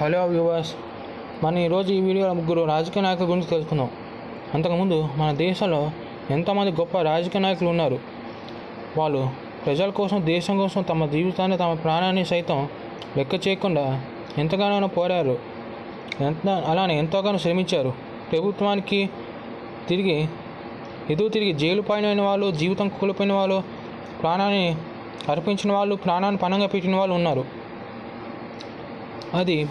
Hello viewers మనం ఈరోజు ఈ వీడియోలో ముగ్గురు రాజకీయ నాయకుల గురించి తెలుసుకుందాం. అంతకుముందు మన దేశంలో ఎంతోమంది గొప్ప రాజకీయ నాయకులు ఉన్నారు? వాళ్ళు ప్రజల కోసం దేశం కోసం తమ జీవితాన్ని తమ ప్రాణాన్ని సైతం లెక్క చేయకుండా ఎంతగానో పోరారు ఎంత అలానే ఎంతోగానో శ్రమించారు. ప్రభుత్వానికి తిరిగి ఎదురు తిరిగి జైలు పైన వాళ్ళు జీవితం కోల్పోయిన వాళ్ళు ప్రాణాన్ని అర్పించిన వాళ్ళు ప్రాణాన్ని పణంగా పెట్టిన వాళ్ళు ఉన్నారు. అది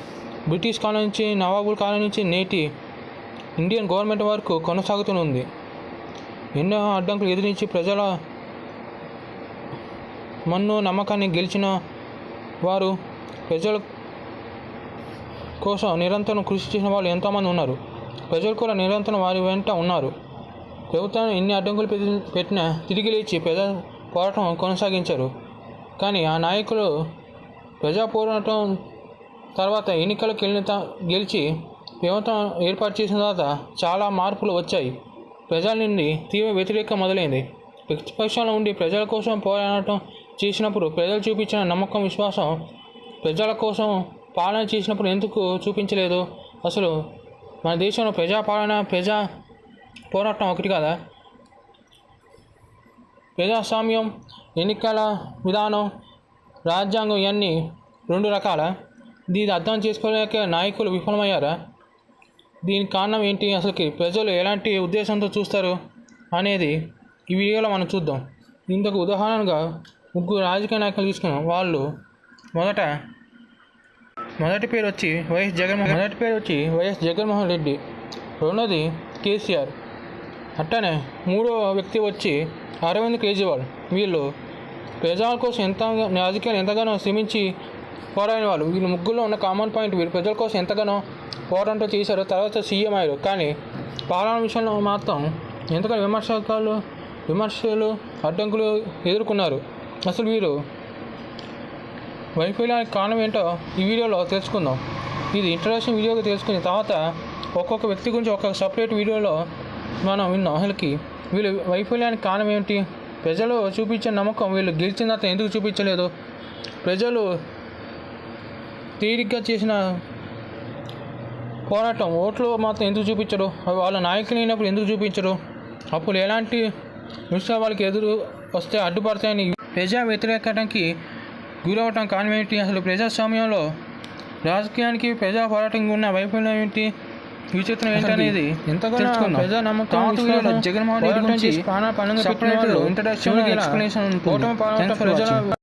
బ్రిటిష్ కాలం నుంచి నవాబుల కాలం నుంచి నేటి ఇండియన్ గవర్నమెంట్ వరకు కొనసాగుతూనే ఉంది ఎన్నో అడ్డంకులు ఎదిరించి ప్రజల మన్ను నమ్మకాన్ని గెలిచిన వారు ప్రజల కోసం నిరంతరం కృషి చేసిన వాళ్ళు ఎంతోమంది ఉన్నారు. ప్రజలు కూడా నిరంతరం వారి వెంట ఉన్నారు. ప్రభుత్వం ఎన్ని అడ్డంకులు పెట్టినా తిరిగి లేచి ప్రజా పోరాటం కొనసాగించారు. కానీ ఆ నాయకులు ప్రజా పోరాటం తర్వాత ఎన్నికలకు వెళ్ళిన గెలిచి ప్రభుత్వం ఏర్పాటు చేసిన తర్వాత చాలా మార్పులు వచ్చాయి. ప్రజల నుండి తీవ్ర వ్యతిరేకం మొదలైంది. ప్రతిపక్షంలో ఉండి ప్రజల కోసం పోరాటం చేసినప్పుడు ప్రజలు చూపించిన నమ్మకం విశ్వాసం ప్రజల కోసం పాలన చేసినప్పుడు ఎందుకు చూపించలేదు? అసలు మన దేశంలో ప్రజా పాలన ప్రజా పోరాటం ఒకటి కదా? ప్రజాస్వామ్యం ఎన్నికల విధానం రాజ్యాంగం ఇవన్నీ రెండు రకాల? దీన్ని అర్థం చేసుకోలేక నాయకులు విఫలమయ్యారా? దీనికి కారణం ఏంటి? అసలుకి ప్రజలు ఎలాంటి ఉద్దేశంతో చూస్తారు అనేది ఈ వీడియోలో మనం చూద్దాం. ఇందుకు ఉదాహరణగా ముగ్గురు రాజకీయ నాయకులు తీసుకున్నాం వాళ్ళు మొదట మొదటి పేరు వచ్చి వైఎస్ జగన్మోహన్ మొదటి పేరు వచ్చి వైఎస్ జగన్మోహన్ రెడ్డి. రెండోది కేసీఆర్. అట్టనే మూడో వ్యక్తి వచ్చి అరవింద్ కేజ్రీవాల్. వీళ్ళు ప్రజల కోసం ఎంత రాజకీయాలు ఎంతగానో శ్రమించి పోరాడిన వాళ్ళు. వీళ్ళు ముగ్గురులో ఉన్న కామన్ పాయింట్ వీళ్ళు ప్రజల కోసం ఎంతగానో పోరాటం చేశారు తర్వాత సీఎం అయ్యారు. కానీ పాలన విషయంలో మాత్రం ఎంతగానో విమర్శకాలు విమర్శలు అడ్డంకులు ఎదుర్కొన్నారు. అసలు వీరు వైఫల్యానికి కారణం ఏంటో ఈ వీడియోలో తెలుసుకుందాం. ఇది ఇంట్రడక్షన్ వీడియోగా తెలుసుకున్న తర్వాత ఒక్కొక్క వ్యక్తి గురించి ఒక్కొక్క సపరేట్ వీడియోలో మనం విన్నాం. అసలుకి వీళ్ళు వైఫల్యానికి కారణం ఏమిటి ప్రజలు చూపించే నమ్మకం వీళ్ళు గెలిచిన తర్వాత ఎందుకు చూపించలేదు? ప్రజలు తీరిగ్గా చేసిన పోరాటం ఓట్లు మాత్రం ఎందుకు చూపించరు వాళ్ళ నాయకులు అయినప్పుడు ఎందుకు చూపించరు? అప్పుడు ఎలాంటి విషయాలు వాళ్ళకి ఎదురు వస్తే అడ్డుపడతాయని ప్రజా వ్యతిరేకతకి గురవటం కారణం ఏంటి అసలు ప్రజాస్వామ్యంలో రాజకీయానికి ప్రజా పోరాటానికి ఉన్న వైఫల్యం ఏంటి? విచిత్రం ఏంటనేది ఎంతగానో ప్రజా నమ్మకం జగన్మోహన్ రెడ్డి ప్రాణ ఇంట్రడక్షన్ ఎక్స్ప్లెనేషన్ ప్రజల